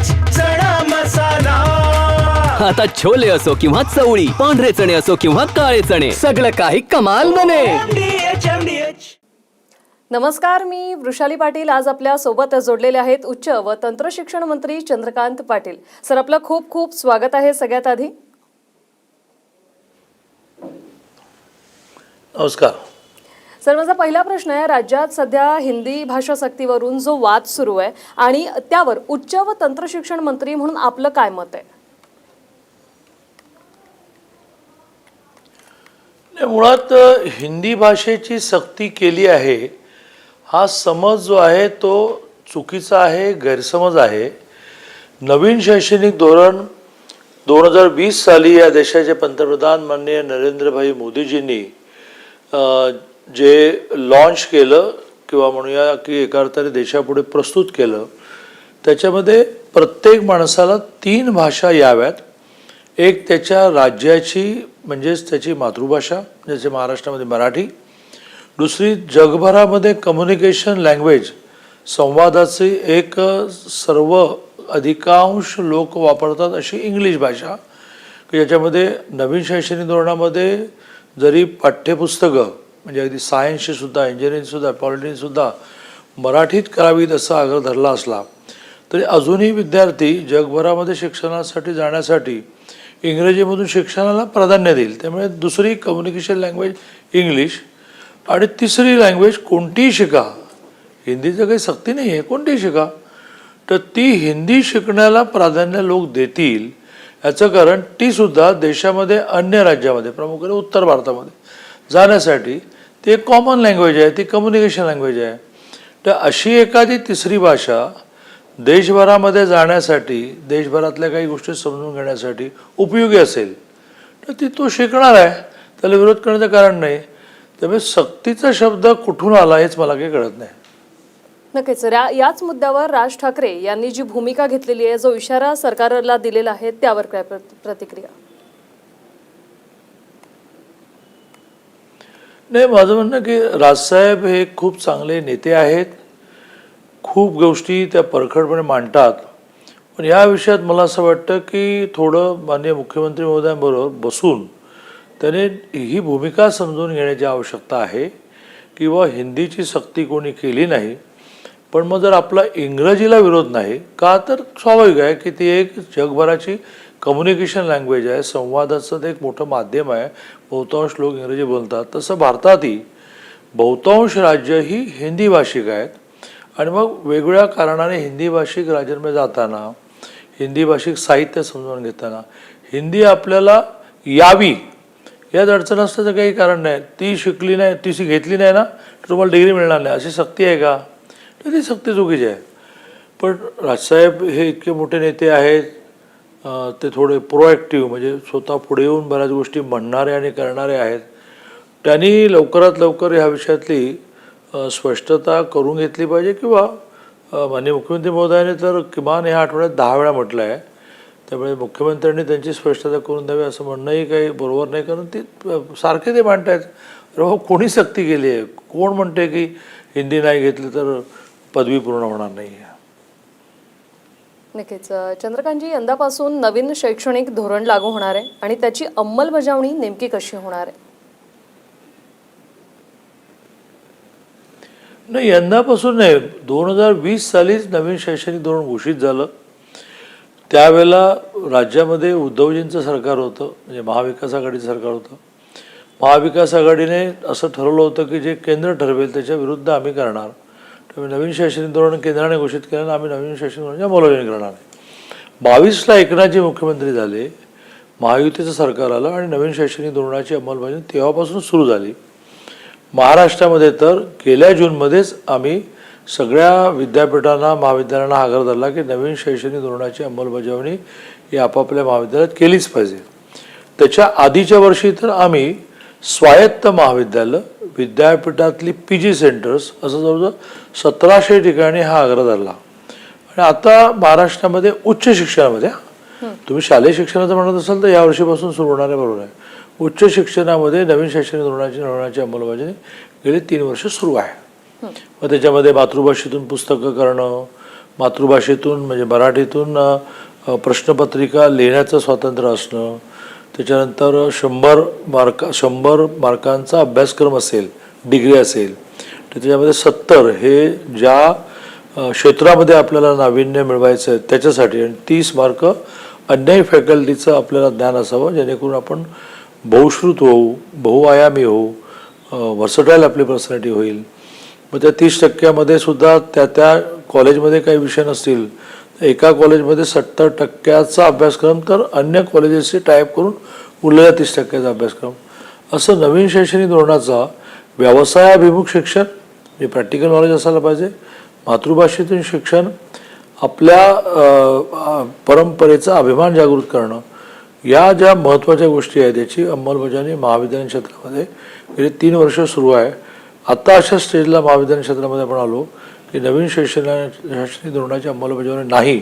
चणा मसाला. आता छोले असो किंवा चवळी पांढरे चणे असो किंवा काळे चणे सगळं काही कमाल बने. नमस्कार मी वृषाली पाटील. आज आपल्यासोबत जोडलेले आहेत उच्च व तंत्र शिक्षण मंत्री चंद्रकांत पाटील. सर आपलं खूप खूप स्वागत आहे सगळ्यात आधी. नमस्कार. सर माझा पहिला प्रश्न आहे राज्यात सध्या हिंदी भाषा सक्तीवरून जो वाद सुरू आहे आणि त्यावर उच्च व तंत्र शिक्षण मंत्री म्हणून आपलं काय मत आहे? मुळात हिंदी भाषेची सक्ती केली आहे हा समज जो आहे तो चुकीचा आहे गैरसमज आहे. नवीन शैक्षणिक धोरण दोन हजार वीस साली या देशाचे पंतप्रधान माननीय नरेंद्रभाई मोदीजींनी जे लॉन्च केलं किंवा म्हणूया की एका अर्थाने देशापुढे प्रस्तुत केलं त्याच्यामध्ये प्रत्येक माणसाला तीन भाषा याव्यात. एक त्याच्या राज्याची म्हणजेच त्याची मातृभाषा जसे महाराष्ट्रामध्ये मराठी. दुसरी जगभरामध्ये कम्युनिकेशन लँग्वेज संवादाची एक सर्व अधिकांश लोक वापरतात अशी इंग्लिश भाषा. की ज्याच्यामध्ये नवीन शैक्षणिक धोरणामध्ये जरी पाठ्यपुस्तकं म्हणजे अगदी सायन्सची सुद्धा इंजिनिअरिंगसुद्धा पॉलिटिक्ससुद्धा मराठीत करावीत असा आग्रह धरला असला तरी अजूनही विद्यार्थी जगभरामध्ये शिक्षणासाठी जाण्यासाठी इंग्रजीमधून शिक्षणाला प्राधान्य देईल. त्यामुळे दुसरी कम्युनिकेशन लँग्वेज इंग्लिश आणि तिसरी लँग्वेज कोणतीही शिका. हिंदीचं काही सक्ती नाही आहे कोणतीही शिका. तर ती हिंदी शिकण्याला प्राधान्य लोक देतील याचं कारण ती सुद्धा देशामध्ये अन्य राज्यामध्ये प्रामुख्याने उत्तर भारतामध्ये जाण्यासाठी ती एक कॉमन लँग्वेज आहे ती कम्युनिकेशन लँग्वेज आहे. तर अशी एखादी तिसरी भाषा देशभरामध्ये जाण्यासाठी देशभरातल्या काही गोष्टी समजून घेण्यासाठी उपयोगी असेल तर ती तो शिकणार आहे. त्याला विरोध करण्याचं कारण नाही. त्यामुळे सक्तीचा शब्द कुठून आला हेच मला काही कळत नाही. नक्कीच. या- याच मुद्द्यावर राज ठाकरे यांनी जी भूमिका घेतलेली आहे जो इशारा सरकारला दिलेला आहे त्यावर काय प्रतिक्रिया? नाही माझं म्हणणं की राजसाहेब हे खूप चांगले नेते आहेत. खूप गोष्टी त्या परखडपणे मांडतात. पण या विषयात मला असं वाटतं की थोडं माननीय मुख्यमंत्री महोदयांबरोबर बसून त्याने ही भूमिका समजून घेण्याची आवश्यकता आहे किंवा हिंदीची सक्ती कोणी केली नाही. पण मग जर आपला इंग्रजीला विरोध नाही का तर स्वाभाविक आहे की ती एक जगभराची कम्युनिकेशन लँग्वेज आहे संवादाचं ते एक मोठं माध्यम आहे. बहुतांश लोक इंग्रजी बोलतात. तसं भारतातही बहुतांश राज्य ही हिंदी भाषिक आहेत. आणि मग वेगवेगळ्या कारणाने हिंदी भाषिक राज्यांमध्ये जाताना हिंदी भाषिक साहित्य समजून घेताना हिंदी आपल्याला यावी यात अडचण असल्याचं काही कारण नाही. ती शिकली नाही ती शी घेतली नाही ना तर तुम्हाला डिग्री मिळणार नाही. अशी सक्ती आहे का? तर ती सक्ती चुकीची आहे. पण राजसाहेब हे इतके मोठे नेते आहेत ते थोडे प्रोॲक्टिव्ह म्हणजे स्वतः पुढे येऊन बऱ्याच गोष्टी म्हणणारे आणि करणारे आहेत. त्यांनी लवकरात लवकर ह्या विषयातली स्पष्टता करून घेतली पाहिजे किंवा माननीय मुख्यमंत्री महोदयाने तर किमान ह्या आठवड्यात दहा वेळा म्हटलं आहे त्यामुळे मुख्यमंत्र्यांनी त्यांची स्पष्टता करून द्यावी असं म्हणणंही काही बरोबर नाही कारण ती सारखे ते मांडतायत. अरे हो कोणी सक्ती केली आहे कोण म्हणते की हिंदी नाही घेतली तर पदवी पूर्ण होणार नाही आहे नक्कीच. चंद्रकांतजी यंदापासून नवीन शैक्षणिक धोरण लागू होणार आहे आणि त्याची अंमलबजावणी नेमकी कशी होणार आहे? नाही यंदापासून नाही. दोन हजार वीस सालीच नवीन शैक्षणिक धोरण घोषित झालं. त्यावेळेला राज्यामध्ये उद्धवजींचं सरकार होतं म्हणजे महाविकास आघाडीचं सरकार होतं. महाविकास आघाडीने असं ठरवलं होतं की जे केंद्र ठरवेल त्याच्या विरुद्ध आम्ही करणार. नवीन शैक्षणिक धोरण केंद्राने घोषित केल्यानं आम्ही नवीन शैक्षणिक म्हणजे धोरणाची अंमलबजावणी करणार आहे. बावीसला एकनाथजी मुख्यमंत्री झाले महायुतीचं सरकार आलं आणि नवीन शैक्षणिक धोरणाची अंमलबजावणी तेव्हापासून सुरू झाली. महाराष्ट्रामध्ये तर गेल्या जूनमध्येच आम्ही सगळ्या विद्यापीठांना महाविद्यालयांना आग्रह धरला की नवीन शैक्षणिक धोरणाची अंमलबजावणी ही आपापल्या महाविद्यालयात केलीच पाहिजे. त्याच्या आधीच्या वर्षी तर आम्ही स्वायत्त महाविद्यालय विद्यापीठातली पी जी सेंटर्स असं जवळजवळ सतराशे ठिकाणी हा आग्रह धरला. आणि आता महाराष्ट्रामध्ये उच्च शिक्षणामध्ये तुम्ही शालेय शिक्षणाचं म्हणत असाल तर या वर्षीपासून सुरू होणार आहे बरोबर आहे. उच्च शिक्षणामध्ये नवीन शैक्षणिक धोरणाची धोरणाची अंमलबजावणी गेली तीन वर्ष सुरू आहे. मग त्याच्यामध्ये मातृभाषेतून पुस्तकं करणं मातृभाषेतून म्हणजे मराठीतून प्रश्नपत्रिका लिहिण्याचं स्वातंत्र्य असणं त्याच्यानंतर शंभर मार्क शंभर मार्कांचा अभ्यासक्रम असेल डिग्री असेल तर त्याच्यामध्ये सत्तर हे ज्या क्षेत्रामध्ये आपल्याला नाविन्य मिळवायचं आहे त्याच्यासाठी आणि तीस मार्क अन्याय फॅकल्टीचं आपल्याला ज्ञान असावं जेणेकरून आपण बहुश्रुत होऊ बहुआयामी होऊ व्हर्सटाईल आपली पर्सनॅलिटी होईल. मग त्या तीस टक्क्यामध्ये सुद्धा त्या त्या कॉलेजमध्ये काही विषय नसतील एका कॉलेजमध्ये सत्तर टक्क्याचा अभ्यासक्रम तर अन्य कॉलेजेसशी टाईप करून उरलेला तीस टक्क्याचा अभ्यासक्रम. असं नवीन शैक्षणिक धोरणाचा व्यवसायाभिमुख शिक्षण जे प्रॅक्टिकल नॉलेज असायला पाहिजे मातृभाषेतून शिक्षण आपल्या परंपरेचा अभिमान जागृत करणं या ज्या महत्त्वाच्या गोष्टी आहेत याची अंमलबजावणी महाविद्यालयीन क्षेत्रामध्ये गेली तीन वर्ष सुरू आहे. आत्ता अशा स्टेजला महाविद्यालयीन क्षेत्रामध्ये आपण आलो. की नवीन शैक्षणिक शैक्षणिक धोरणाची अंमलबजावणी नाही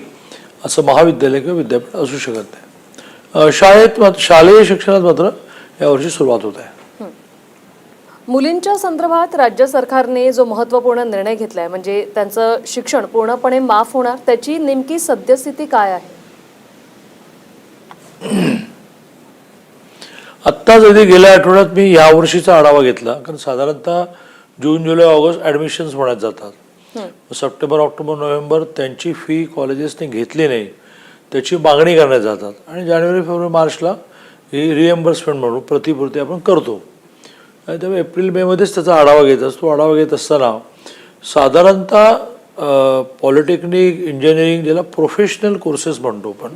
असं महाविद्यालय किंवा विद्यापीठ असू शकत नाही. शाळेत शालेय शिक्षणात मात्र यावर्षी सुरुवात होत आहे. मुलींच्या संदर्भात राज्य सरकारने जो महत्त्वपूर्ण निर्णय घेतलाय म्हणजे त्यांचं शिक्षण पूर्णपणे माफ होणार त्याची नेमकी सद्यस्थिती काय आहे? आत्ताच अगदी गेल्या आठवड्यात मी यावर्षीचा आढावा घेतला कारण साधारणतः जून जुलै ऑगस्ट ॲडमिशन्स होण्यात जातात. सप्टेंबर ऑक्टोबर नोव्हेंबर त्यांची फी कॉलेजेसने घेतली नाही. त्याची मागणी करण्यात जातात. आणि जानेवारी फेब्रुवारी मार्चला ही रिएम्बर्समेंट म्हणून प्रतिपूर्ती आपण करतो. आणि त्यामुळे एप्रिल मेमध्येच त्याचा आढावा घेत असतो. आढावा घेत असताना साधारणतः पॉलिटेक्निक इंजिनिअरिंग ज्याला प्रोफेशनल कोर्सेस म्हणतो आपण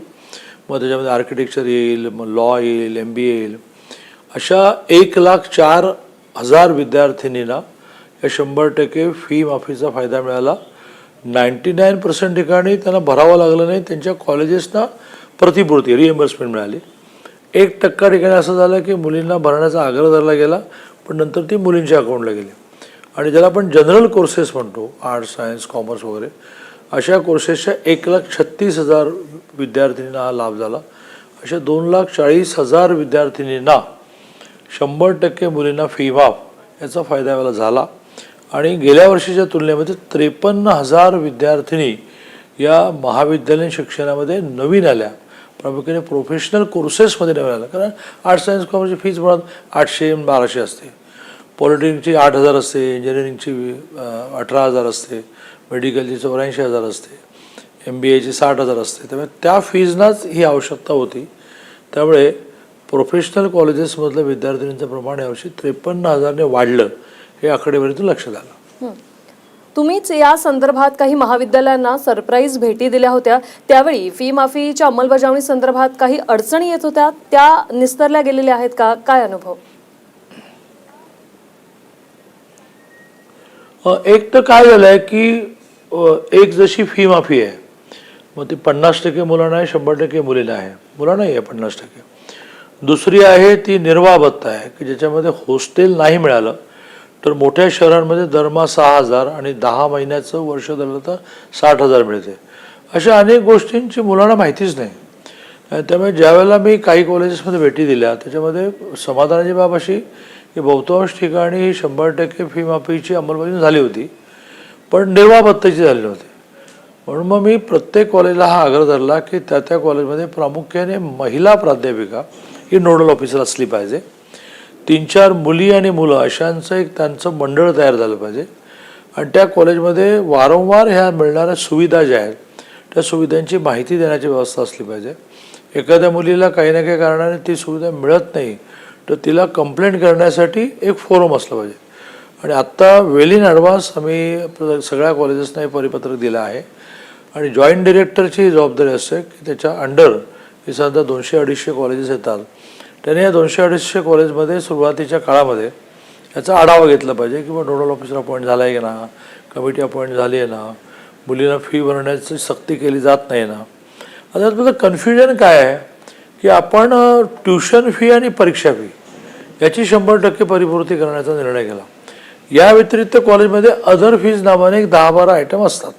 मग त्याच्यामध्ये आर्किटेक्चर येईल मग लॉ येईल एम बी ए येईल अशा एक लाख चार हजार विद्यार्थिनींना या शंभर टक्के फी माफीचा फायदा मिळाला. नाईंटी नाईन पर्सेंट ठिकाणी त्यांना भरावं लागलं नाही. त्यांच्या कॉलेजेसना प्रतिपूर्ती रिएम्बर्समेंट मिळाली. एक टक्का ठिकाणी असं झालं की मुलींना भरण्याचा आग्रह धरला गेला पण नंतर ती मुलींच्या अकाउंटला गेली. आणि ज्याला आपण जनरल कोर्सेस म्हणतो आर्ट्स सायन्स कॉमर्स वगैरे अशा कोर्सेसच्या एक लाख छत्तीस हजार विद्यार्थिनींना हा लाभ झाला. अशा दोन लाख चाळीस हजार विद्यार्थिनींना शंभर टक्के मुलींना फी माफ याचा फायदा मला झाला. आणि गेल्या वर्षीच्या तुलनेमध्ये त्रेपन्न हजार विद्यार्थिनी या महाविद्यालयीन शिक्षणामध्ये नवीन आल्या. प्रामुख्याने प्रोफेशनल कोर्सेसमध्ये नवीन आल्या. कारण आर्ट्स सायन्स कॉमर्सची फीज मुळात आठशे बाराशे असते. पॉलिटेक्निकची आठ हजार असते इंजिनिअरिंगची अठरा हजार असते मेडिकलची चौऱ्याऐंशी हजार असते एम बी एची साठ हजार असते. त्यामुळे त्या फीजनाच ही आवश्यकता होती. त्यामुळे प्रोफेशनल कॉलेजेसमधलं विद्यार्थिनींचं प्रमाण यावर्षी त्रेपन्न हजारने वाढलं. हे आकडेवारीतून लक्षात आलं. तुम्हीच या संदर्भात काही महाविद्यालयांना सरप्राईज भेटी दिल्या होत्या. त्यावेळी फी माफीच्या अंमलबजावणी संदर्भात काही अडचणी येत होत्या. त्या निस्तरल्या गेलेल्या आहेत का? काय अनुभव? एक तर काय झालं आहे की एक जशी फी माफी आहे मग ती पन्नास टक्के मुलांना आहे शंभर टक्के मुलीला आहे. मुलांनाही आहे पन्नास टक्के. दुसरी आहे ती निर्वाह भत्ता आहे की ज्याच्यामध्ये हॉस्टेल नाही मिळालं. तर मोठ्या शहरांमध्ये दरमहा सहा हजार आणि दहा महिन्याचं वर्ष धरलं तर साठ हजार मिळते. अशा अनेक गोष्टींची मुलांना माहितीच नाही. त्यामुळे ज्यावेळेला मी काही कॉलेजेसमध्ये भेटी दिल्या त्याच्यामध्ये समाधानाची बाब अशी की बहुतांश ठिकाणी ही शंभर टक्के फी माफीची अंमलबजावणी झाली होती पण निर्वाह झाली नव्हती. म्हणून मग मी प्रत्येक कॉलेजला हा आग्रह धरला की त्या त्या कॉलेजमध्ये प्रामुख्याने महिला प्राध्यापिका ही नोडल ऑफिसर असली पाहिजे. तीन चार मुली आणि मुलं अशांचं एक त्यांचं मंडळ तयार झालं पाहिजे. आणि त्या कॉलेजमध्ये वारंवार ह्या मिळणाऱ्या सुविधा ज्या आहेत त्या सुविधांची माहिती देण्याची व्यवस्था असली पाहिजे. एखाद्या मुलीला काही ना काही कारणाने ती सुविधा मिळत नाही तर तिला कंप्लेंट करण्यासाठी एक फोरम असलं पाहिजे. आणि आत्ता वेल इन ॲडव्हान्स आम्ही सगळ्या कॉलेजेसना हे परिपत्रक दिलं आहे. आणि जॉईंट डिरेक्टरची जबाबदारी असते की त्याच्या अंडर हे सध्या दोनशे अडीचशे कॉलेजेस येतात त्याने या दोनशे अडीचशे कॉलेजमध्ये सुरुवातीच्या काळामध्ये याचा आढावा घेतला पाहिजे किंवा नोडल ऑफिसर अपॉइंट झाला आहे ना? कमिटी अपॉइंट झाली आहे ना? मुलींना फी भरण्याची सक्ती केली जात नाही ना? आता त्यातलं कन्फ्युजन काय आहे की आपण ट्युशन फी आणि परीक्षा फी याची शंभर टक्के परिपूर्ती करण्याचा निर्णय केला. या व्यतिरिक्त कॉलेजमध्ये अदर फीज नावाने एक दहा बारा आयटम असतात.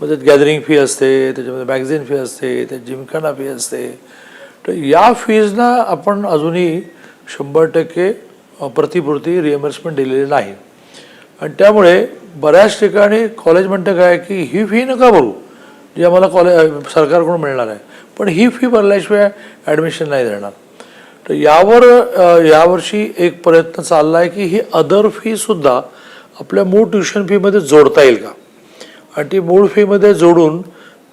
मग त्यात गॅदरिंग फी असते त्याच्यामध्ये मॅगझिन फी असते त्यात जिमखाना फी असते. तर या फीजना आपण अजूनही शंभर टक्के प्रतिपूर्ती रिएम्बर्समेंट दिलेली नाही. आणि त्यामुळे बऱ्याच ठिकाणी कॉलेज म्हणतं काय की ही फी नका भरू जी आम्हाला कॉलेज सरकारकडून मिळणार आहे. पण ही फी भरल्याशिवाय ॲडमिशन नाही देणार. तर यावर यावर्षी एक प्रयत्न चालला आहे की ही अदर फीसुद्धा आपल्या मूळ ट्युशन फीमध्ये जोडता येईल का? आणि ती मूळ फीमध्ये जोडून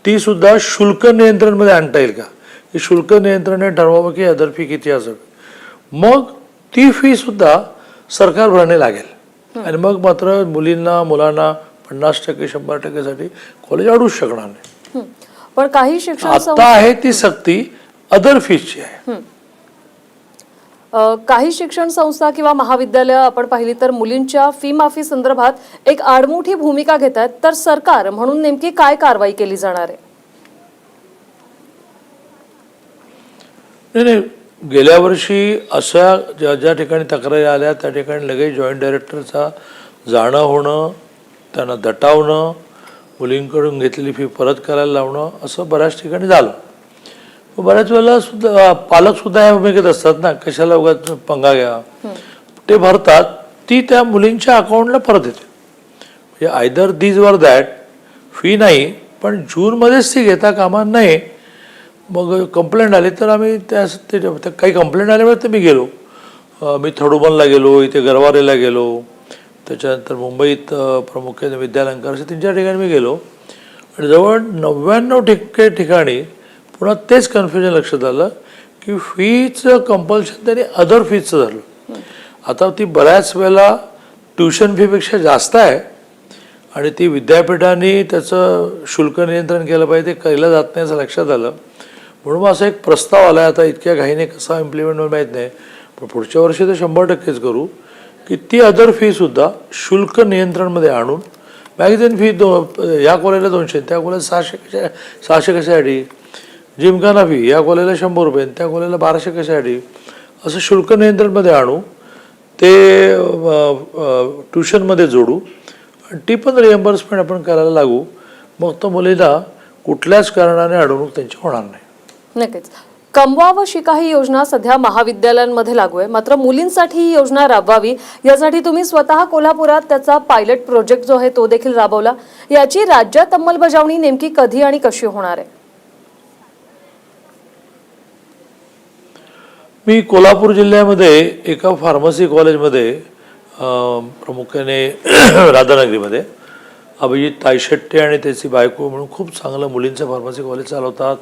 तीसुद्धा शुल्क नियंत्रणमध्ये आणता येईल का? हे शुल्क नियंत्रण ठरवावं की अदर फी किती असावी मग ती फी सुद्धा सरकार भरणे लागेल. आणि मग मात्र मुलींना मुलांना पन्नास टक्के शंभर टक्केसाठी कॉलेज अडूच शकणार नाही. पण काही शिक्षण आता आहे ती सक्ती अदर फीजची आहे. काही शिक्षण संस्था किंवा महाविद्यालय आपण पाहिली तर मुलींच्या फी माफी संदर्भात एक आडमुठी भूमिका घेत आहेत तर सरकार म्हणून नेमकी काय कारवाई केली जाणार आहे? नाही नाही. गेल्या वर्षी अशा ज्या ज्या ठिकाणी तक्रारी आल्या त्या ठिकाणी लगेच जॉईंट डायरेक्टरचा जाणं होणं त्यांना दटावणं मुलींकडून घेतलेली फी परत करायला लावणं असं बऱ्याच ठिकाणी झालं. बऱ्याच वेळेला सुद्धा पालक सुद्धा या भूमिकेत असतात ना कशाला उगाच पंगा घ्या. ते भरतात ती त्या मुलींच्या अकाउंटला परत येते. म्हणजे आयदर दीज वर दॅट फी नाही पण जूनमध्येच ती घेता कामा नये मग कंप्लेंट आली तर आम्ही त्या ते त्या- काही कंप्लेंट आल्यामुळे तर मी गेलो. मी थडुबनला गेलो इथे गरवारेला गेलो. त्याच्यानंतर मुंबईत प्रामुख्याने विद्यालंकार असे तीन चार ठिकाणी मी गेलो. आणि जवळ नव्याण्णव ठिके ठिकाणी पुन्हा तेच कन्फ्युजन लक्षात आलं की फीचं कंपल्शन त्यांनी अदर फीजचं झालं. आता ती बऱ्याच वेळेला ट्युशन फीपेक्षा जास्त आहे आणि ती विद्यापीठाने त्याचं शुल्क नियंत्रण केलं पाहिजे ते केलं जात नाही असं लक्षात आलं. म्हणून मग असा एक प्रस्ताव आला आहे आता इतक्या घाईने कसा इम्प्लिमेंट होईल माहीत नाही. पण पुढच्या वर्षी तर शंभर टक्केच करू की ती अदर फीसुद्धा शुल्क नियंत्रणमध्ये आणून मॅगझिन फी दो या कॉलेजला दोनशे त्या कॉलेजला सहाशे कशा सहाशे कशासाठी? जिमखाना फी या कॉलेजला शंभर रुपये त्या कॉलेजला बाराशे कशासाठी? असं शुल्क नियंत्रणमध्ये आणू ते ट्युशनमध्ये जोडू आणि ती पण रिएम्बर्समेंट आपण करायला लागू. मग तो मुलीला कुठल्याच कारणाने अडवणूक त्यांची होणार नाही. नक्कीच. कमवा व शिका ही योजना सध्या महाविद्यालयांमध्ये लागू आहे. मात्र मुलींसाठी ही योजना राबवावी यासाठी तुम्ही स्वतः कोल्हापुरात त्याचा पायलट प्रोजेक्ट जो आहे तो देखील राबवला. याची राज्यात अंमलबजावणी नेमकी कधी आणि कशी होणार आहे? मी कोल्हापूर जिल्ह्यामध्ये एका फार्मसी कॉलेजमध्ये अं, प्रामुख्याने राधानगरीमध्ये अभिजित तायशेट्टे आणि त्याची बायको म्हणून खूप चांगलं मुलींचं फार्मसी कॉलेज चालवतात.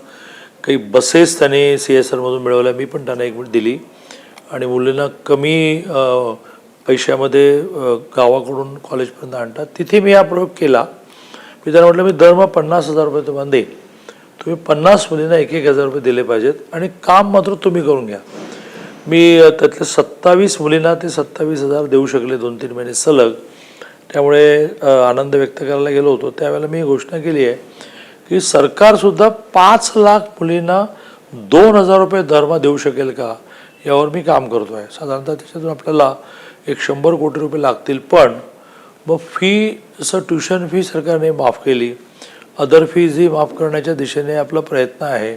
काही बसेस त्याने सी एस आरमधून मिळवल्या मी पण त्यांना एक मिनिट दिली. आणि मुलींना कमी पैशामध्ये गावाकडून कॉलेजपर्यंत आणतात. तिथे मी हा प्रयोग केला. मी त्यांना म्हटलं मी दरमहा पन्नास हजार रुपये तुम्हाला देईन. तुम्ही पन्नास मुलींना एक एक हजार रुपये दिले पाहिजेत आणि काम मात्र तुम्ही करून घ्या. मी त्यातले त्यातल्या सत्तावीस मुलींना ते सत्तावीस हजार देऊ शकले दोन तीन महिने सलग. त्यामुळे आनंद व्यक्त करायला गेलो होतो. त्यावेळेला मी घोषणा केली आहे की सरकारसुद्धा पाच लाख मुलींना दोन हजार रुपये दरमा देऊ शकेल का? यावर मी काम करतो आहे साधारणतः त्याच्यातून आपल्याला एक शंभर कोटी रुपये लागतील. पण मग फी जसं ट्युशन फी सरकारने माफ केली अदर फीज ही माफ करण्याच्या दिशेने आपला प्रयत्न आहे.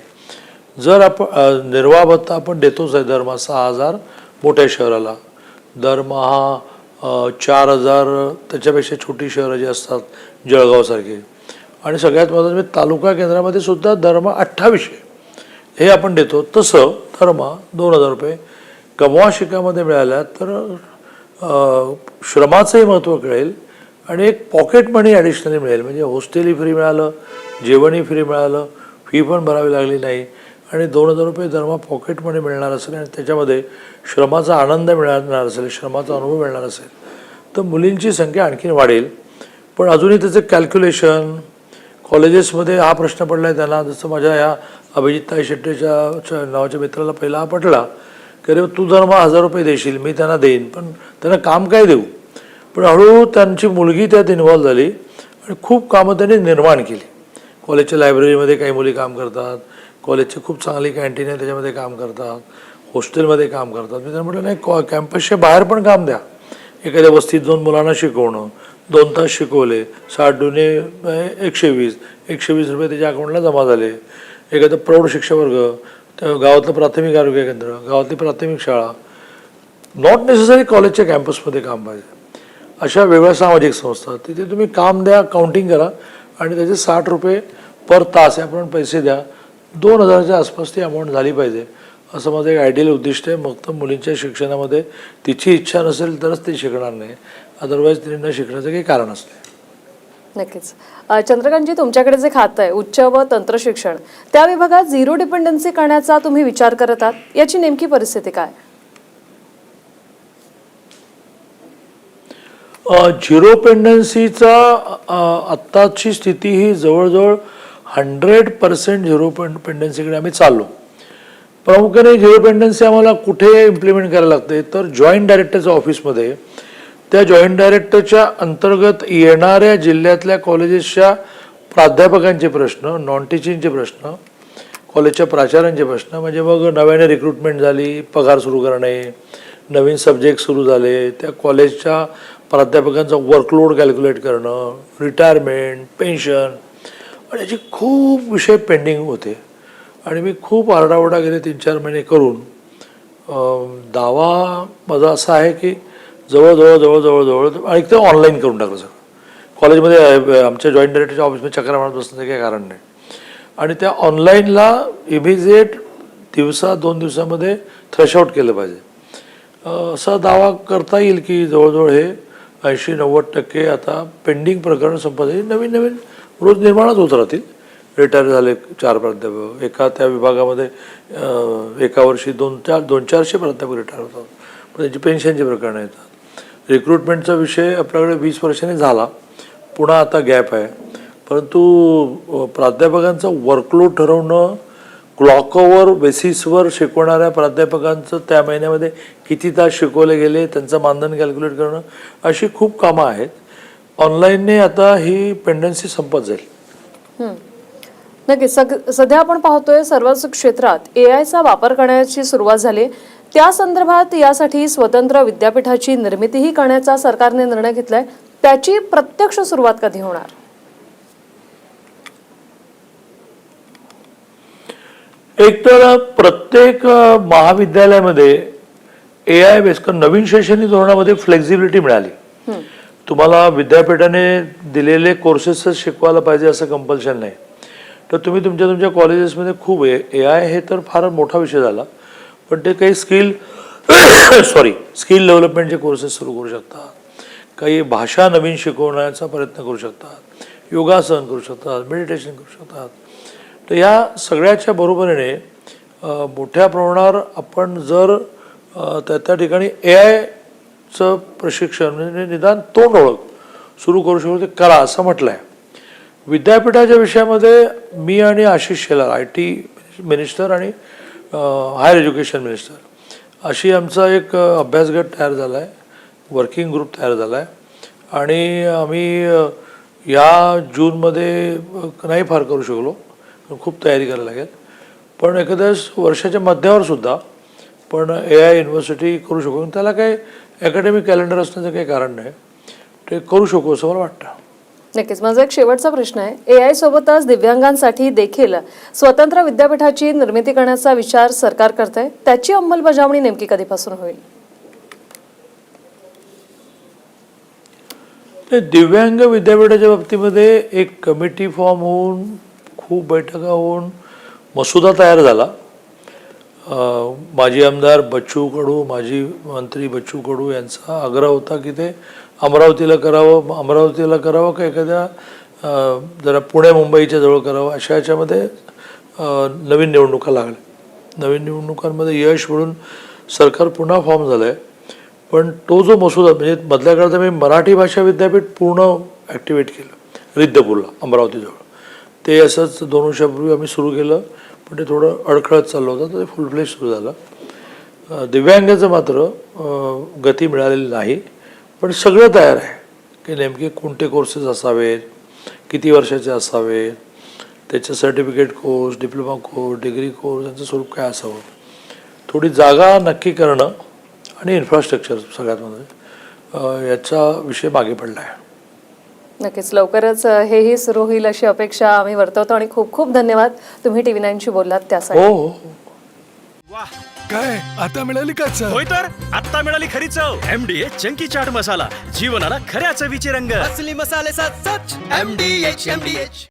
जर आपण अ, निर्वाह भत्ता आपण देतोच आहे दरमहा सहा हजार मोठ्या शहराला. दरमहा चार हजार त्याच्यापेक्षा छोटी शहरं जी असतात जळगावसारखी. आणि सगळ्यात महत्त्वाचं म्हणजे तालुका केंद्रामध्ये सुद्धा दरमहा अठ्ठावीसशे. हे आपण देतो. तसं दरमहा दोन हजार रुपये. कमवा शिकामध्ये मिळाल्या तर श्रमाचंही महत्त्व कळेल. आणि एक पॉकेट मनी ॲडिशनली मिळेल. म्हणजे हॉस्टेलही फ्री मिळालं जेवणही फ्री मिळालं फी पण भरावी लागली नाही. आणि दोन हजार रुपये धर्मा पॉकेट मनी मिळणार असेल आणि त्याच्यामध्ये श्रमाचा आनंद मिळणार असेल श्रमाचा अनुभव मिळणार असेल. तर मुलींची संख्या आणखीन वाढेल. पण अजूनही त्याचं कॅल्क्युलेशन कॉलेजेसमध्ये हा प्रश्न पडला आहे त्यांना जसं माझ्या या अभिजित ताई शेट्टीच्या नावाच्या मित्राला पहिला हा पटला की अरे तू जर मग हजार रुपये देशील मी त्यांना देईन पण त्यांना काम काय देऊ? पण हळूहळू त्यांची मुलगी त्यात इन्व्हॉल्व झाली आणि खूप कामं त्यांनी निर्माण केली. कॉलेजच्या लायब्ररीमध्ये काही मुली काम करतात कॉलेजची खूप चांगली कॅन्टीन आहे त्याच्यामध्ये काम करतात हॉस्टेलमध्ये काम करतात. मी त्यांना म्हटलं नाही कॉ कॅम्पसच्या बाहेर पण काम द्या. एखाद्या वस्तीत जाऊन मुलांना शिकवणं दोन तास शिकवले. साठ दुने एकशे वीस. एकशे वीस रुपये त्याच्या अकाउंटला जमा झाले. एखादं प्रौढ शिक्षावर्ग गावातलं प्राथमिक आरोग्य केंद्र गावातली प्राथमिक शाळा. नॉट नेसेसरी कॉलेजच्या कॅम्पसमध्ये काम पाहिजे. अशा वेगळ्या सामाजिक संस्था तिथे तुम्ही काम द्या काउंटिंग करा आणि त्याचे साठ रुपये पर तास याप्रमाणे पैसे द्या. दोन हजाराच्या आसपास ती अमाऊंट झाली पाहिजे. असं माझं एक आयडियल उद्दिष्ट आहे. मग तर मुलींच्या शिक्षणामध्ये तिची इच्छा नसेल तरच ती शिकणार नाही. अदरवाईज तिने न शिकण्याचं काही कारण असते नक्कीच. चंद्रकांतजी तुमच्याकडे जे खातं आहे उच्च व तंत्र शिक्षण त्या विभागात झिरो डिपेंडन्सी करण्याचा तुम्ही विचार करत आहात? याची नेमकी परिस्थिती काय? झिरो पेंडन्सीचा आत्ताची स्थिती ही जवळजवळ हंड्रेड पर्सेंट झिरो पेंड पेंडन्सीकडे आम्ही चाललो. प्रामुख्याने झिरो पेंडन्सी आम्हाला कुठे इम्प्लिमेंट करायला लागते तर जॉईंट डायरेक्टरच्या ऑफिसमध्ये त्या जॉईंट डायरेक्टरच्या अंतर्गत येणाऱ्या जिल्ह्यातल्या कॉलेजेसच्या प्राध्यापकांचे प्रश्न नॉन टीचिंगचे प्रश्न कॉलेजच्या प्राचार्यांचे प्रश्न म्हणजे मग नव्याने रिक्रुटमेंट झाली पगार सुरू करणे नवीन सब्जेक्ट सुरू झाले त्या कॉलेजच्या प्राध्यापकांचा वर्कलोड कॅल्क्युलेट करणं रिटायरमेंट पेन्शन आणि याचे खूप विषय पेंडिंग होते. आणि मी खूप आरडाओरडा गेले तीन चार महिने करून. दावा माझा असा आहे की जवळजवळ जवळजवळ जवळ आणि ते ऑनलाईन करून टाकलं सगळं. कॉलेजमध्ये आमच्या जॉईंट डायरेक्टरच्या ऑफिसमध्ये चक्र मारत बसण्याचं काही कारण नाही. आणि त्या ऑनलाईनला इमिजिएट दिवसा दोन दिवसामध्ये थ्रेशआउट केलं पाहिजे. असा दावा करता येईल की जवळजवळ हे ऐंशी नव्वद टक्के आता पेंडिंग प्रकरण संपत नवीन नवीन रोज निर्माणच होत राहतील. रिटायर झाले चार प्राध्यापक एका त्या विभागामध्ये एका वर्षी दोन चार दोन चारशे प्राध्यापक रिटायर होतात. पण त्यांची पेन्शनची प्रकरणं येतात रिक्रुटमेंटचा विषय आपल्याकडे वीस वर्षांनी झाला. पुन्हा आता गॅप आहे. परंतु प्राध्यापकांचं वर्कलोड ठरवणं क्लॉकवर बेसिसवर शिकवणाऱ्या प्राध्यापकांचं त्या महिन्यामध्ये किती तास शिकवले गेले त्यांचं मानधन कॅल्क्युलेट करणं अशी खूप कामं आहेत. ऑनलाईनने आता ही पेंडन्सी संपत जाईल. नक्की सग सध्या आपण पाहतोय सर्वच क्षेत्रात ए आयचा वापर करण्याची सुरुवात झाली. त्या संदर्भात यासाठी स्वतंत्र विद्यापीठाची निर्मितीही करण्याचा सरकारने निर्णय घेतलाय. त्याची प्रत्यक्ष सुरुवात कधी होणार? एक तर प्रत्येक महाविद्यालयामध्ये ए आय बेस नवीन शैक्षणिक धोरणामध्ये फ्लेक्झिबिलिटी मिळाली. तुम्हाला विद्यापीठाने दिलेले कोर्सेसच शिकवायला पाहिजे असं कंपल्शन नाही. तर तुम्ही तुमच्या तुमच्या कॉलेजेसमध्ये खूप ए आय हे तर फार मोठा विषय झाला. पण ते काही स्किल सॉरी स्किल डेव्हलपमेंटचे कोर्सेस सुरू करू शकतात. काही भाषा नवीन शिकवण्याचा प्रयत्न करू शकतात. योगासन करू शकतात मेडिटेशन करू शकतात. तर या सगळ्याच्या बरोबरीने मोठ्या प्रमाणावर आपण जर त्या त्या ठिकाणी ए आयचं प्रशिक्षण म्हणजे निदान तोंड ओळख सुरू करू शकतो ते करा असं म्हटलं आहे विद्यापीठाच्या विषयामध्ये मी आणि Ashish Shelar I T minister आणि हायर एज्युकेशन मिनिस्टर अशी आमचा एक अभ्यासगट तयार झाला आहे वर्किंग ग्रुप तयार झाला आहे आणि आम्ही या जूनमध्ये नाही फार करू शकलो. खूप तयारी करायला लागेल. पण एखाद्या वर्षाच्या मध्यावर सुद्धा पण ए आय युनिव्हर्सिटी करू शकू. त्याला काही अकॅडमिक कॅलेंडर असण्याचं काही कारण नाही. ते करू शकू असं मला वाटतं. नक्कीच. माझा एक शेवटचा प्रश्न आहे. ए आय सोबतच दिव्यांगांसाठी देखील स्वतंत्र विद्यापीठाची निर्मिती करण्याचा विचार सरकार करत आहे त्याची अंमलबजावणी नेमकी कधीपासून होईल? दिव्यांग विद्यापीठाच्या बाबतीमध्ये एक कमिटी फॉर्म होऊन खूप बैठका होऊन मसुदा तयार झाला. माजी आमदार बच्चू कडू माजी मंत्री बच्चू कडू यांचा आग्रह होता की ते अमरावतीला करावं अमरावतीला करावं का एखाद्या जरा पुणे मुंबईच्या जवळ करावं अशा याच्यामध्ये नवीन निवडणुका लागल्या. नवीन निवडणुकांमध्ये यश मिळून सरकार पुन्हा फॉर्म झालं आहे पण तो जो मसुदा म्हणजे मधल्या काळात मी मराठी भाषा विद्यापीठ पूर्ण ॲक्टिवेट केलं रिद्धपूरला अमरावतीजवळ ते असंच दोन वर्षापूर्वी आम्ही सुरू केलं पण ते थोडं अडखळत चाललं होतं तर ते फुलफ्लेश सुरू झालं. दिव्यांगाचं मात्र गती मिळालेली नाही. पण सगळं तयार आहे. की नेमके कोणते कोर्सेस असावेत? किती वर्षाचे असावेत? त्याचे certificate course diploma course degree course यांचं स्वरूप काय असावं? थोडी जागा नक्की करणं आणि इन्फ्रास्ट्रक्चर सगळ्यात मध्ये याचा विषय मागे पडला आहे नक्कीच. लवकरच हेही सुरू होईल अशी अपेक्षा आम्ही वर्तवतो आणि खूप खूप धन्यवाद. तुम्ही टीव्ही नाईनशी बोललात त्यासाठी. हो हो हो. काय? आता मिळाली का चव? होय तर आता मिळाली खरी चव. MDH chunky chaat masala. जीवनाला खऱ्या चवीचे रंग असली मसाले सच. M D H M D H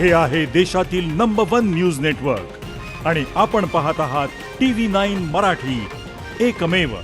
हे आहे देशातील नंबर वन न्यूज नेटवर्क आणि आपण पाहत आहात टी व्ही नाईन मराठी. एकमेव